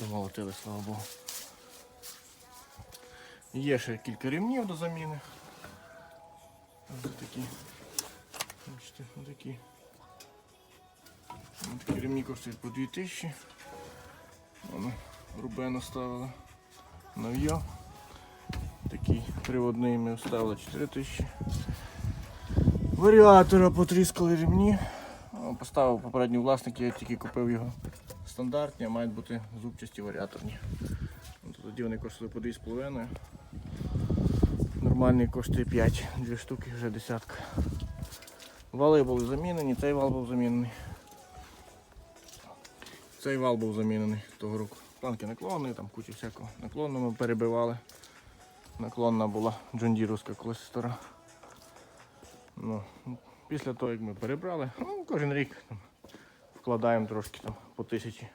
домолотили, слава Богу. Є ще кілька ремнів до заміни. Ось такі. Бачите, ось такі. Ремні коштують по 2000. Воно рубено ставили. Нов'я. Такий приводний ми вставили 4000. Варіатора потріскали ремні. Поставив попередній власник, я тільки купив його стандартні, а мають бути зубчасті варіаторні. Тоді вони коштували по 2,5. Нормальний коштує 5, дві штуки, вже десятка. Вали були замінені, цей вал був замінений. Цей вал був замінений того року. Планки наклонні, там куча всякого. Наклонну ми перебивали. Наклонна була джондіровська колись стара. Ну, після того, як ми перебрали, ну, кожен рік там, вкладаємо трошки там, по тисячі.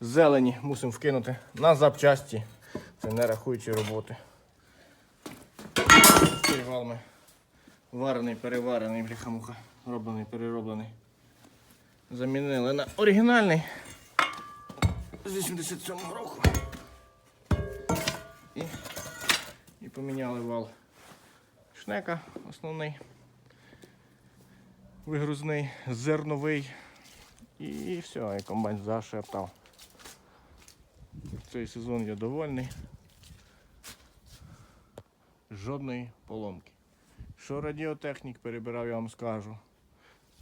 Зелені мусимо вкинути на запчасті. Це не рахуючи роботи. Цей вал ми варений, переварений, бляха-муха, роблений, перероблений. Замінили на оригінальний з 87-го року. І, і поміняли вал шнека основний, вигрузний, зерновий. І все, і комбайн зашептав. Цей сезон я довольний. Жодної поломки. Що радіотехнік перебирав, я вам скажу.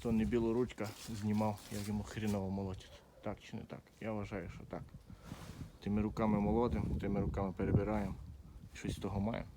То не білоручка знімав, як йому хріново молотять. Так чи не так? Я вважаю, що так. Тими руками молотим, тими руками перебираємо. Щось з того маємо.